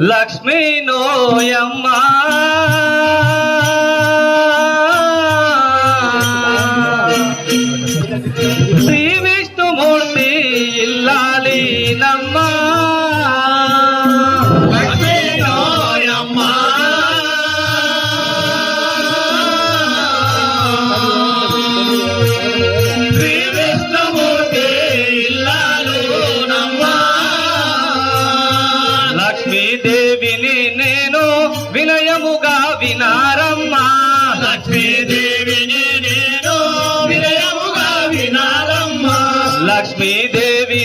లక్ష్మీ నోయమ్మ. శ్రీ విష్ణుమూర్తి ఇల్లాలి నమ్మ. లక్ష్మీ నోయమ్మ. శ్రీ లక్ష్మీదేవిని నేను వినయముగా వినారమ్మా లక్ష్మీదేవిని నేను వినయముగా వినారమ్మా లక్ష్మీదేవి